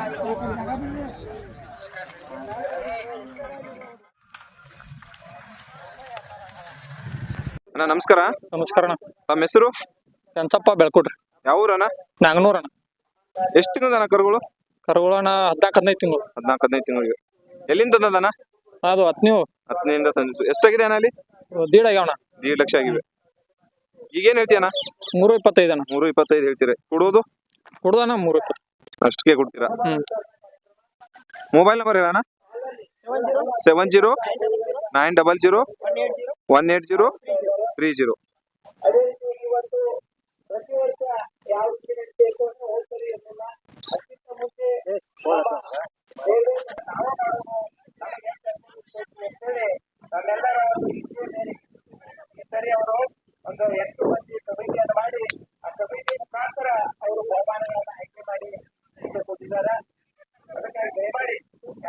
ಅಣ್ಣ ನಮಸ್ಕಾರ. ನಮಸ್ಕಾರ ಅಣ್ಣ. ತಮ್ಮ ಹೆಸರು? ಚಂದಪ್ಪ ಬೆಳ್ಕೊಡ್ರಿ ಯಾವ ಊರಣ್ಣ ನಾಗನೂರ್ ಅಣ್ಣ. ಎಷ್ಟು ತಿಂಗಳದಣ್ಣ ಕರುಗಳು? ಕರುಗಳು ಅಣ್ಣ ಹದಿನಾಲ್ಕು ಹದಿನೈದು ತಿಂಗಳು. ಹದಿನಾಲ್ಕು ಹದಿನೈದು ತಿಂಗಳಿಗೆ. ಎಲ್ಲಿಂದ ತಂದದಣ್ಣ ಅದು ಹತ್ತನೇವು ಹತ್ತನಿಂದ ತಂದಿದ್ದು. ಎಷ್ಟಾಗಿದೆ ಅಣ್ಣ ಅಲ್ಲಿ? ದೀಡ್ ಆಗ್ಯಾವಣ ದೀಡ್ ಲಕ್ಷ ಆಗಿದೆ. ಈಗೇನು ಹೇಳ್ತೀಯಣ್ಣ ಮೂರು ಇಪ್ಪತ್ತೈದು ಅಣ್ಣ. ಮೂರು ಇಪ್ಪತ್ತೈದು ಹೇಳ್ತೀರಿ. ಕೊಡೋದು? ಕೊಡೋದಣ್ಣ ಮೂರು ಇಪ್ಪತ್ತು. ಅಷ್ಟಕ್ಕೆ ಕೊಡ್ತೀರಾ? Mobile number ಹೇಳಣ್ಣ. Seven zero nine double zero one eight zero three zero ಒಂದು ಎಂಟು